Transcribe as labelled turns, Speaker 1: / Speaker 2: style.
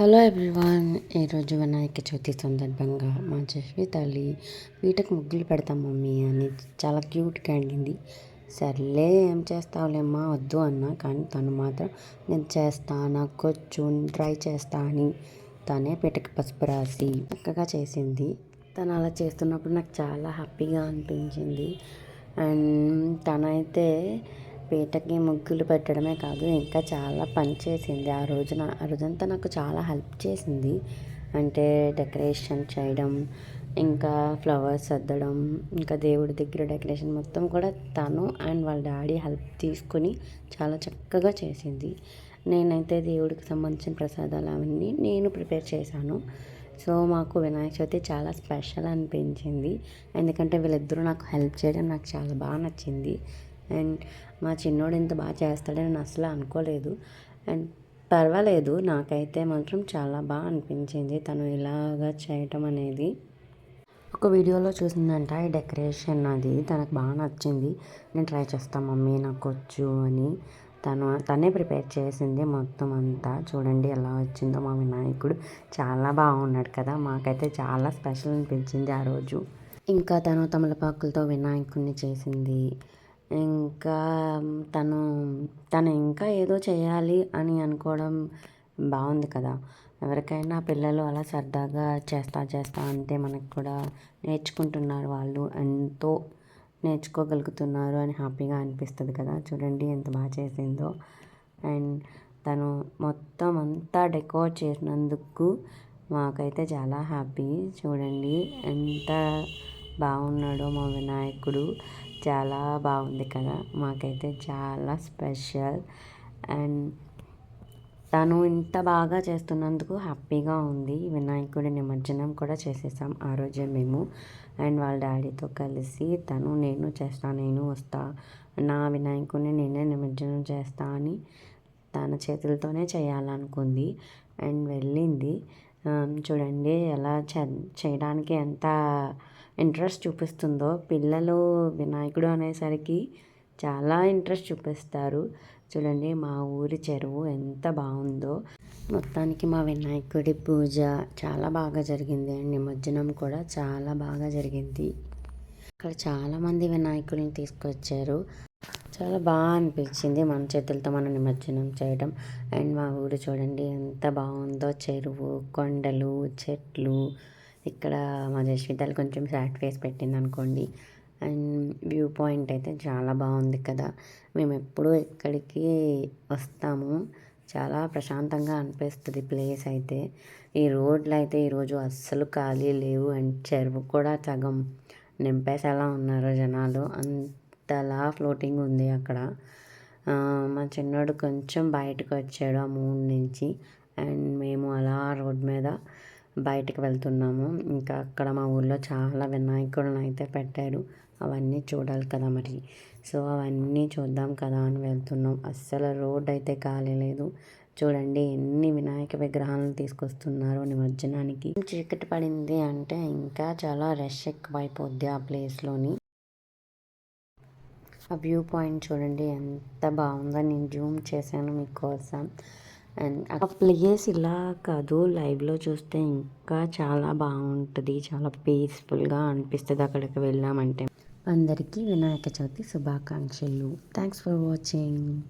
Speaker 1: Hello everyone ఈరోజు వినాయక చవితి సందర్భంగా మా జస్వి తల్లి వీటకు ముగ్గులు పెడతాం మమ్మీ అని చాలా క్యూట్గా అడిగింది. సర్లే ఏం చేస్తావులేమ్మా వద్దు అన్న కానీ తను మాత్రం నేను చేస్తా నాకు వచ్చు ట్రై చేస్తా అని తనే పీటకి పసుపు రాసి చక్కగా చేసింది. తను అలా చేస్తున్నప్పుడు నాకు చాలా హ్యాపీగా అనిపించింది. అండ్ తనైతే పీటకి ముగ్గులు పెట్టడమే కాదు ఇంకా చాలా పని చేసింది. ఆ రోజున ఆ రోజంతా నాకు చాలా హెల్ప్ చేసింది. అంటే డెకరేషన్ చేయడం ఇంకా ఫ్లవర్స్ సర్దడం ఇంకా దేవుడి దగ్గర డెకరేషన్ మొత్తం కూడా తను అండ్ వాళ్ళ డాడీ హెల్ప్ తీసుకుని చాలా చక్కగా చేసింది. నేనైతే దేవుడికి సంబంధించిన ప్రసాదాలు అవన్నీ నేను ప్రిపేర్ చేశాను. సో మాకు వినాయక చవితి చాలా స్పెషల్ అనిపించింది. ఎందుకంటే వీళ్ళిద్దరూ నాకు హెల్ప్ చేయడం నాకు చాలా బాగా నచ్చింది. అండ్ మా చిన్నోడు ఇంత బాగా చేస్తాడని నేను అసలు అనుకోలేదు. అండ్ పర్వాలేదు నాకైతే మాత్రం చాలా బాగా అనిపించింది తను ఇలాగా చేయటం అనేది. ఒక వీడియోలో చూసిందంట ఈ డెకరేషన్ అది తనకు బాగా నచ్చింది. నేను ట్రై చేస్తాను మమ్మీ నాకు వచ్చు అని. తను తనే ప్రిపేర్ చేసింది మొత్తం అంతా. చూడండి ఎలా వచ్చిందో మా వినాయకుడు. చాలా బాగున్నాడు కదా మాకైతే చాలా స్పెషల్ అనిపించింది ఆ రోజు. ఇంకా తను తమలపాకులతో వినాయకుడిని చేసింది. ఇంకా తను తను ఇంకా ఏదో చేయాలి అని అనుకోవడం బాగుంది కదా. ఎవరికైనా పిల్లలు అలా సరదాగా చేస్తా చేస్తా అంటే మనకు కూడా నేర్చుకుంటున్నారు వాళ్ళు. ఎంతో నేర్చుకోగలుగుతున్నారు అని హ్యాపీగా అనిపిస్తుంది కదా. చూడండి ఎంత బాగా చేసిందో. అండ్ తను మొత్తం అంతా డెకోర్ చేసినందుకు మాకైతే చాలా హ్యాపీ. చూడండి ఎంత బాగున్నాడో మా వినాయకుడు. చాలా బాగుంది కదా. మాకైతే చాలా స్పెషల్. అండ్ తను ఇంత బాగా చేస్తున్నందుకు హ్యాపీగా ఉంది. వినాయకుడి నిమజ్జనం కూడా చేసేసాం ఆ రోజే మేము. అండ్ వాళ్ళ డాడీతో కలిసి తను నేను చేస్తా నేను వస్తా నా వినాయకుడిని నేనే నిమజ్జనం చేస్తా అని తన చేతులతోనే చేయాలనుకుంది. అండ్ వెళ్ళింది. చూడండి ఎలా చేయడానికి ఎంత ఇంట్రెస్ట్ చూపిస్తుందో పిల్లలు వినాయకుడు అనేసరికి చాలా ఇంట్రెస్ట్ చూపిస్తారు. చూడండి మా ఊరి చెరువు ఎంత బాగుందో. మొత్తానికి మా వినాయకుడి పూజ చాలా బాగా జరిగింది. అండ్ నిమజ్జనం కూడా చాలా బాగా జరిగింది. ఇక్కడ చాలామంది వినాయకుడిని తీసుకొచ్చారు. చాలా బాగా అనిపించింది మన చేతులతో మనం నిమజ్జనం చేయడం అండ్ మా ఊరు చూడండి ఎంత బాగుందో. చెరువు కొండలు చెట్లు ఇక్కడ మా జస్వితాలు కొంచెం సాడ్ ఫేస్ పెట్టింది అనుకోండి అండ్ వ్యూ పాయింట్ అయితే చాలా బాగుంది కదా. మేము ఎప్పుడూ ఇక్కడికి వస్తాము. చాలా ప్రశాంతంగా అనిపిస్తుంది ప్లేస్ అయితే. ఈ రోడ్లు అయితే ఈరోజు అస్సలు ఖాళీ లేవు. అండ్ చెరువు కూడా సగం నింపేసేలా ఉన్నారు జనాలు. అంతలా ఫ్లోటింగ్ ఉంది అక్కడ. మా చిన్నోడు కొంచెం బయటకు వచ్చాడు ఆ మూడు నుంచి. అండ్ మేము అలా రోడ్ మీద బయటికి వెళ్తున్నాము. ఇంకా అక్కడ మా ఊళ్ళో చాలా వినాయకులను అయితే పెట్టారు. అవన్నీ చూడాలి కదా మరి. సో అవన్నీ చూద్దాం కదా అని వెళ్తున్నాం. అస్సలు రోడ్ అయితే ఖాళీ లేదు. చూడండి ఎన్ని వినాయక విగ్రహాలను తీసుకొస్తున్నారు నిమజ్జనానికి. చీకటి పడింది అంటే ఇంకా చాలా రష్ ఎక్కువైపోద్ది ఆ ప్లేస్లోని. ఆ వ్యూ పాయింట్ చూడండి ఎంత బాగుందో. నేను జూమ్ చేశాను మీకోసం అండ్ ఆ ప్లేస్ ఇలా కాదు లైవ్లో చూస్తే ఇంకా చాలా బాగుంటుంది చాలా పీస్ఫుల్గా అనిపిస్తుంది అక్కడికి వెళ్ళామంటే. అందరికీ వినాయక చవితి శుభాకాంక్షలు. Thanks for watching